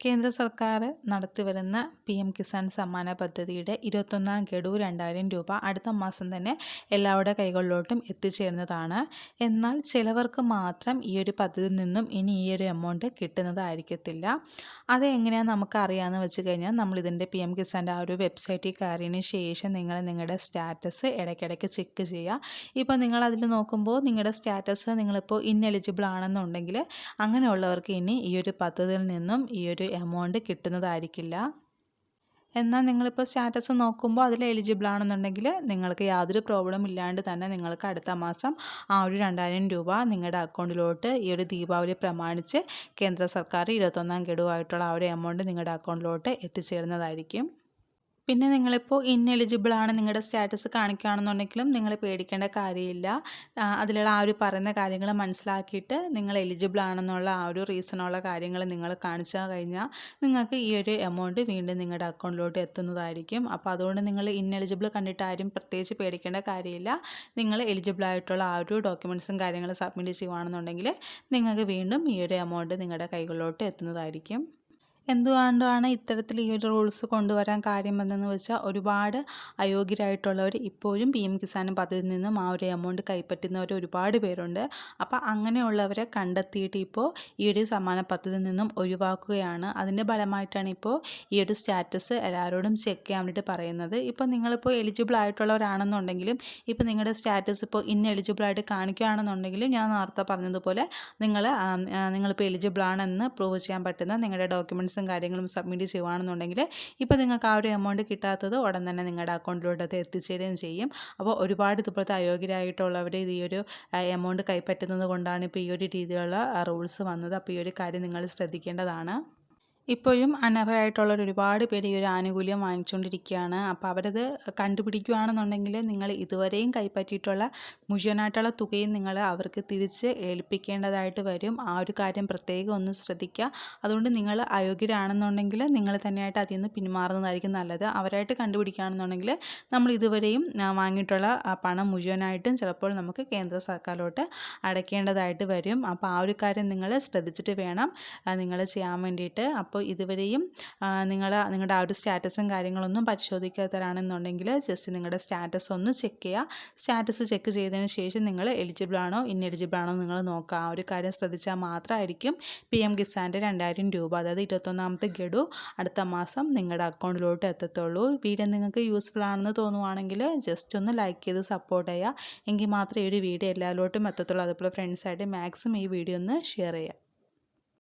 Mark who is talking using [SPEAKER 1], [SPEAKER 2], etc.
[SPEAKER 1] കേന്ദ്ര സർക്കാർ നടത്തിവരുന്ന പി എം കിസാൻ സമ്മാന പദ്ധതിയുടെ ഇരുപത്തൊന്നാം ഗഡു രണ്ടായിരം രൂപ അടുത്ത മാസം തന്നെ എല്ലാവരുടെ കൈകളിലോട്ടും എത്തിച്ചേരുന്നതാണ്. എന്നാൽ ചിലവർക്ക് മാത്രം ഈ ഒരു പദ്ധതിയിൽ നിന്നും ഇനി ഈ ഒരു എമൗണ്ട് കിട്ടുന്നതായിരിക്കത്തില്ല. അത് എങ്ങനെയാണ് നമുക്ക് അറിയാമെന്ന് വെച്ച് കഴിഞ്ഞാൽ നമ്മൾ ഇതിന്റെ പി എം കിസാന്റെ ആ ഒരു വെബ്സൈറ്റിൽ കയറിയതിന് ശേഷം നിങ്ങൾ നിങ്ങളുടെ സ്റ്റാറ്റസ് ഇടയ്ക്കിടയ്ക്ക് ചെക്ക് ചെയ്യുക. ഇപ്പോൾ നിങ്ങൾ അതിൽ നോക്കുമ്പോൾ നിങ്ങളുടെ സ്റ്റാറ്റസ് നിങ്ങളിപ്പോൾ ഇന്നെലിജിബിൾ ആണെന്നുണ്ടെങ്കിൽ അങ്ങനെയുള്ളവർക്ക് ഇനി ഈ ഒരു പദ്ധതിയിൽ നിന്നും ഈ ഒരു എമൗണ്ട് കിട്ടുന്നതായിരിക്കില്ല. എന്നാൽ നിങ്ങളിപ്പോൾ സ്റ്റാറ്റസ് നോക്കുമ്പോൾ അതിൽ എലിജിബിൾ ആണെന്നുണ്ടെങ്കിൽ നിങ്ങൾക്ക് യാതൊരു പ്രോബ്ലം ഇല്ലാണ്ട് തന്നെ നിങ്ങൾക്ക് അടുത്ത മാസം ആ ഒരു രണ്ടായിരം രൂപ നിങ്ങളുടെ അക്കൗണ്ടിലോട്ട് ഈ ഒരു ദീപാവലി പ്രമാണിച്ച് കേന്ദ്ര സർക്കാർ ഇരുപത്തൊന്നാം ഗഡുവായിട്ടുള്ള ആ ഒരു എമൗണ്ട് നിങ്ങളുടെ അക്കൗണ്ടിലോട്ട് എത്തിച്ചേരുന്നതായിരിക്കും. പിന്നെ നിങ്ങളിപ്പോൾ ഇന്നെലിജിബിൾ ആണ് നിങ്ങളുടെ സ്റ്റാറ്റസ് കാണിക്കുകയാണെന്നുണ്ടെങ്കിലും നിങ്ങൾ പേടിക്കേണ്ട കാര്യമില്ല. അതിലുള്ള ആ ഒരു പറയുന്ന കാര്യങ്ങൾ മനസ്സിലാക്കിയിട്ട് നിങ്ങൾ എലിജിബിൾ ആണെന്നുള്ള ആ ഒരു റീസണുള്ള കാര്യങ്ങൾ നിങ്ങൾ കാണിച്ചാൽ കഴിഞ്ഞാൽ നിങ്ങൾക്ക് ഈ ഒരു എമൗണ്ട് വീണ്ടും നിങ്ങളുടെ അക്കൗണ്ടിലോട്ട് എത്തുന്നതായിരിക്കും. അപ്പോൾ അതുകൊണ്ട് നിങ്ങൾ ഇന്നെലിജിബിൾ കണ്ടിട്ട് ആരും പ്രത്യേകിച്ച് പേടിക്കേണ്ട കാര്യമില്ല. നിങ്ങൾ എലിജിബിൾ ആയിട്ടുള്ള ആ ഒരു ഡോക്യുമെന്റ്സും കാര്യങ്ങളും സബ്മിറ്റ് ചെയ്യുകയാണെന്നുണ്ടെങ്കിൽ നിങ്ങൾക്ക് വീണ്ടും ഈ ഒരു എമൗണ്ട് നിങ്ങളുടെ കൈകളിലോട്ട് എത്തുന്നതായിരിക്കും. എന്തുകൊണ്ടാണ് ഇത്തരത്തിൽ ഈ ഒരു റൂൾസ് കൊണ്ടുവരാൻ കാര്യം എന്തെന്ന് വെച്ചാൽ ഒരുപാട് അയോഗ്യരായിട്ടുള്ളവർ ഇപ്പോഴും പി എം കിസാൻ പദ്ധതിയിൽ നിന്നും ആ ഒരു എമൗണ്ട് കൈപ്പറ്റുന്നവർ ഒരുപാട് പേരുണ്ട്. അപ്പോൾ അങ്ങനെയുള്ളവരെ കണ്ടെത്തിയിട്ട് ഇപ്പോൾ ഈ ഒരു സമ്മാന പദ്ധതിയിൽ നിന്നും ഒഴിവാക്കുകയാണ്. അതിന്റെ ഫലമായിട്ടാണ് ഇപ്പോൾ ഈ ഒരു സ്റ്റാറ്റസ് എല്ലാവരോടും ചെക്ക് ചെയ്യാൻ വേണ്ടിയിട്ട് പറയുന്നത്. ഇപ്പോൾ നിങ്ങളിപ്പോൾ എലിജിബിൾ ആയിട്ടുള്ളവരാണെന്നുണ്ടെങ്കിലും ഇപ്പോൾ നിങ്ങളുടെ സ്റ്റാറ്റസ് ഇപ്പോൾ ഇൻ എലിജിബിൾ ആയിട്ട് കാണിക്കുകയാണെന്നുണ്ടെങ്കിലും ഞാൻ നേരത്തെ പറഞ്ഞതുപോലെ നിങ്ങൾ നിങ്ങളിപ്പോൾ എലിജിബിൾ ആണെന്ന് പ്രൂവ് ചെയ്യാൻ പറ്റുന്ന നിങ്ങളുടെ ഡോക്യുമെന്റ്സ് ഡീറ്റെയിൽസും കാര്യങ്ങളും സബ്മിറ്റ് ചെയ്യുകയാണെന്നുണ്ടെങ്കിൽ ഇപ്പോൾ നിങ്ങൾക്ക് ആ ഒരു എമൗണ്ട് കിട്ടാത്തത് ഉടൻ തന്നെ നിങ്ങളുടെ അക്കൗണ്ടിലോട്ട് അത് എത്തിച്ചേരുകയും ചെയ്യും. അപ്പോൾ ഒരുപാട് ഇതുപോലത്തെ അയോഗ്യരായിട്ടുള്ളവർ ഈ ഒരു എമൗണ്ട് കൈപ്പറ്റുന്നത് കൊണ്ടാണ് ഇപ്പോൾ ഈ ഒരു രീതിയിലുള്ള റൂൾസ് വന്നത്. അപ്പോൾ ഈ ഒരു കാര്യം നിങ്ങൾ ശ്രദ്ധിക്കേണ്ടതാണ്. ഇപ്പോഴും അനർഹരായിട്ടുള്ള ഒരുപാട് പേര് ഈ ഒരു ആനുകൂല്യം വാങ്ങിച്ചുകൊണ്ടിരിക്കുകയാണ്. അപ്പോൾ അവരത് കണ്ടുപിടിക്കുകയാണെന്നുണ്ടെങ്കിൽ നിങ്ങൾ ഇതുവരെയും കൈപ്പറ്റിയിട്ടുള്ള മുഴുവനായിട്ടുള്ള തുകയും നിങ്ങൾ അവർക്ക് തിരിച്ച് ഏൽപ്പിക്കേണ്ടതായിട്ട് വരും. ആ ഒരു കാര്യം പ്രത്യേകം ഒന്ന് ശ്രദ്ധിക്കുക. അതുകൊണ്ട് നിങ്ങൾ അയോഗ്യരാണെന്നുണ്ടെങ്കിൽ നിങ്ങൾ തന്നെയായിട്ട് അതിൽ നിന്ന് പിന്മാറുന്നതായിരിക്കും നല്ലത്. അവരായിട്ട് കണ്ടുപിടിക്കുകയാണെന്നുണ്ടെങ്കിൽ നമ്മൾ ഇതുവരെയും വാങ്ങിയിട്ടുള്ള പണം മുഴുവനായിട്ടും ചിലപ്പോൾ നമുക്ക് കേന്ദ്ര സർക്കാരിലോട്ട് അടയ്ക്കേണ്ടതായിട്ട് വരും. അപ്പോൾ ആ ഒരു കാര്യം നിങ്ങൾ ശ്രദ്ധിച്ചിട്ട് വേണം നിങ്ങൾ ചെയ്യാൻ വേണ്ടിയിട്ട്. അപ്പോൾ ഇതുവരെയും നിങ്ങൾ നിങ്ങളുടെ ആ ഒരു സ്റ്റാറ്റസും കാര്യങ്ങളൊന്നും പരിശോധിക്കാത്തവരാണെന്നുണ്ടെങ്കിൽ ജസ്റ്റ് നിങ്ങളുടെ സ്റ്റാറ്റസ് ഒന്ന് ചെക്ക് ചെയ്യുക. സ്റ്റാറ്റസ് ചെക്ക് ചെയ്തതിന് ശേഷം നിങ്ങൾ എലിജിബിൾ ആണോ ഇന്നെലിജിബിൾ ആണോ നിങ്ങൾ നോക്കുക. ആ ഒരു കാര്യം ശ്രദ്ധിച്ചാൽ മാത്രമായിരിക്കും പി എം കിസാന്റെ രണ്ടായിരം രൂപ. അതായത് ഇരുപത്തൊന്നാമത്തെ ഗഡു അടുത്ത മാസം നിങ്ങളുടെ അക്കൗണ്ടിലോട്ട് എത്തത്തുള്ളൂ. വീഡിയോ നിങ്ങൾക്ക് യൂസ്ഫുൾ ആണെന്ന് തോന്നുവാണെങ്കിൽ ജസ്റ്റ് ഒന്ന് ലൈക്ക് ചെയ്ത് സപ്പോർട്ട് ചെയ്യുക. എങ്കിൽ മാത്രമേ ഈ ഒരു വീഡിയോ എല്ലാവരോട്ടും എത്തത്തുള്ളൂ. അതുപോലെ ഫ്രണ്ട്സായിട്ട് മാക്സിമം ഈ വീഡിയോ ഒന്ന് ഷെയർ ചെയ്യുക.